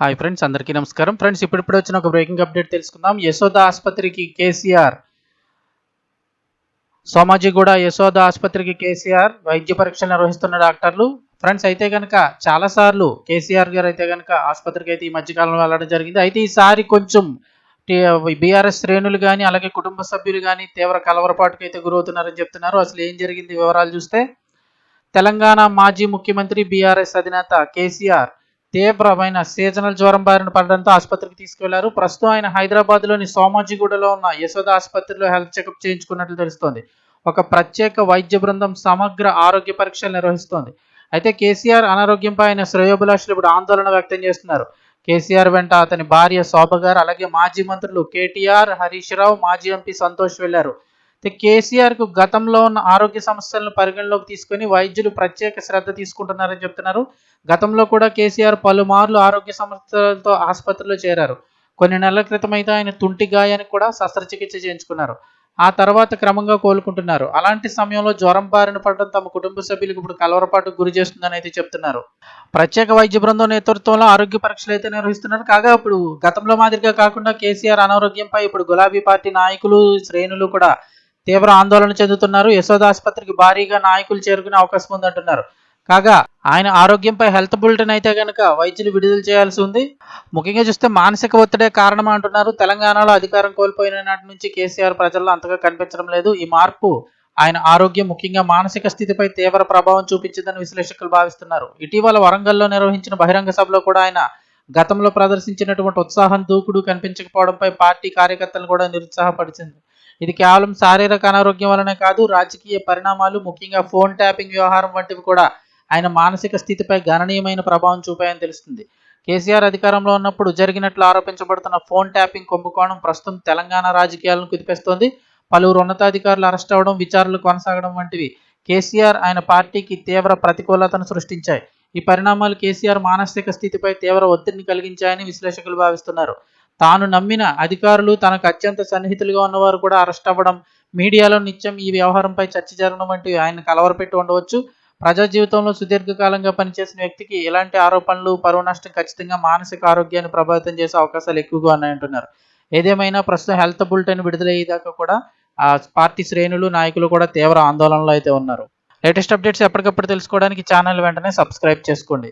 Hi friends అందరికీ నమస్కారం. Friends ఇప్పుడిప్పుడు వచ్చిన ఒక బ్రేకింగ్ అప్డేట్ తెలుసుకుందాం. యశోద ఆసుపత్రికి కేసీఆర్. సోమాజిగూడ యశోద ఆసుపత్రికి కేసీఆర్ వైద్య పరీక్షలు నిర్వహిస్తున్న డాక్టర్లు. ఫ్రెండ్స్ అయితే కనుక చాలాసార్లు కేసీఆర్ గారు అయితే కనుక ఆసుపత్రికి అయితే ఈ మధ్యకాలంలో వెళ్ళడం జరిగింది. అయితే ఈసారి కొంచెం బీఆర్ఎస్ శ్రేణులు కానీ అలాగే కుటుంబ సభ్యులు కానీ తీవ్ర కలవరపాటుకు అయితే గురవుతున్నారని చెప్తున్నారు. అసలు ఏం జరిగింది వివరాలు చూస్తే తెలంగాణ మాజీ ముఖ్యమంత్రి బీఆర్ఎస్ అధినేత కేసీఆర్ తీవ్రమైన సీజనల్ జ్వరం బారిన పడడంతో ఆసుపత్రికి తీసుకెళ్ళారు ప్రస్తుతం ఆయన హైదరాబాద్లోని సోమాజిగూడలో ఉన్న యశోద ఆసుపత్రిలో హెల్త్ చెకప్ చేయించుకున్నట్లు తెలుస్తోంది. ఒక ప్రత్యేక వైద్య బృందం సమగ్ర ఆరోగ్య పరీక్షలు నిర్వహిస్తోంది. అయితే కేసీఆర్ అనారోగ్యంపై ఆయన శ్రేయోభిలాషులు ఇప్పుడు ఆందోళన వ్యక్తం చేస్తున్నారు. కేసీఆర్ వెంట అతని భార్య శోభ గారు అలాగే మాజీ మంత్రులు కేటీఆర్ హరీష్ రావు మాజీ ఎంపీ సంతోష్ వెళ్ళారు. కేసీఆర్కు గతంలో ఉన్న ఆరోగ్య సమస్యలను పరిగణలోకి తీసుకొని వైద్యులు ప్రత్యేక శ్రద్ధ తీసుకుంటున్నారని చెప్తున్నారు. గతంలో కూడా కేసీఆర్ పలుమార్లు ఆరోగ్య సమస్యలతో ఆసుపత్రిలో చేరారు. కొన్ని నెలల క్రితం అయితే ఆయన తుంటి గాయానికి కూడా శస్త్రచికిత్స చేయించుకున్నారు. ఆ తర్వాత క్రమంగా కోలుకుంటున్నారు. అలాంటి సమయంలో జ్వరం బారిన పడడం తమ కుటుంబ సభ్యులకు ఇప్పుడు కలవరపాటుకు గురి చేస్తుందని అయితే చెప్తున్నారు. ప్రత్యేక వైద్య బృందం నేతృత్వంలో ఆరోగ్య పరీక్షలు అయితే నిర్వహిస్తున్నారు. కాగా ఇప్పుడు గతంలో మాదిరిగా కాకుండా కేసీఆర్ అనారోగ్యంపై ఇప్పుడు గులాబీ పార్టీ నాయకులు శ్రేణులు కూడా తీవ్ర ఆందోళన చెందుతున్నారు. యశోద ఆసుపత్రికి భారీగా నాయకులు చేరుకునే అవకాశం ఉందంటున్నారు. కాగా ఆయన ఆరోగ్యంపై హెల్త్ బులెటిన్ అయితే కనుక వైద్యులు విడుదల చేయాల్సి ఉంది. ముఖ్యంగా చూస్తే మానసిక ఒత్తిడే కారణం అంటున్నారు. తెలంగాణలో అధికారం కోల్పోయిన నాటి నుంచి కేసీఆర్ ప్రజల్లో అంతగా కనిపించడం లేదు. ఈ మార్పు ఆయన ఆరోగ్యం ముఖ్యంగా మానసిక స్థితిపై తీవ్ర ప్రభావం చూపించిందని విశ్లేషకులు భావిస్తున్నారు. ఇటీవల వరంగల్లో నిర్వహించిన బహిరంగ సభలో కూడా ఆయన గతంలో ప్రదర్శించినటువంటి ఉత్సాహం దూకుడు కనిపించకపోవడంపై పార్టీ కార్యకర్తలు కూడా నిరుత్సాహపరిచింది. ఇది కేవలం శారీరక అనారోగ్యం వలనే కాదు రాజకీయ పరిణామాలు ముఖ్యంగా ఫోన్ ట్యాపింగ్ వ్యవహారం వంటివి కూడా ఆయన మానసిక స్థితిపై గణనీయమైన ప్రభావం చూపాయని తెలుస్తుంది. కేసీఆర్ అధికారంలో ఉన్నప్పుడు జరిగినట్లు ఆరోపించబడుతున్న ఫోన్ ట్యాపింగ్ కుంభకోణం ప్రస్తుతం తెలంగాణ రాజకీయాలను కుదిపేస్తోంది. పలువురు ఉన్నతాధికారులు అరెస్ట్ అవడం విచారణలు కొనసాగడం వంటివి కేసీఆర్ ఆయన పార్టీకి తీవ్ర ప్రతికూలతను సృష్టించాయి. ఈ పరిణామాలు కేసీఆర్ మానసిక స్థితిపై తీవ్ర ఒత్తిడిని కలిగించాయని విశ్లేషకులు భావిస్తున్నారు. తాను నమ్మిన అధికారులు తనకు అత్యంత సన్నిహితులుగా ఉన్నవారు కూడా అరెస్ట్ అవ్వడం మీడియాలో నిత్యం ఈ వ్యవహారంపై చర్చ జరగడం వంటివి ఆయన కలవరపెట్టి ఉండవచ్చు. ప్రజా జీవితంలో సుదీర్ఘకాలంగా పనిచేసిన వ్యక్తికి ఇలాంటి ఆరోపణలు పరువు నష్టం ఖచ్చితంగా మానసిక ఆరోగ్యాన్ని ప్రభావితం చేసే అవకాశాలు ఎక్కువగా ఉన్నాయంటున్నారు. ఏదేమైనా ప్రస్తుతం హెల్త్ బులెటిన్ విడుదలయ్యేదాకా కూడా ఆ పార్టీ శ్రేణులు నాయకులు కూడా తీవ్ర ఆందోళనలో అయితే ఉన్నారు. లేటెస్ట్ అప్డేట్స్ ఎప్పటికప్పుడు తెలుసుకోవడానికి ఛానల్ వెంటనే సబ్స్క్రైబ్ చేసుకోండి.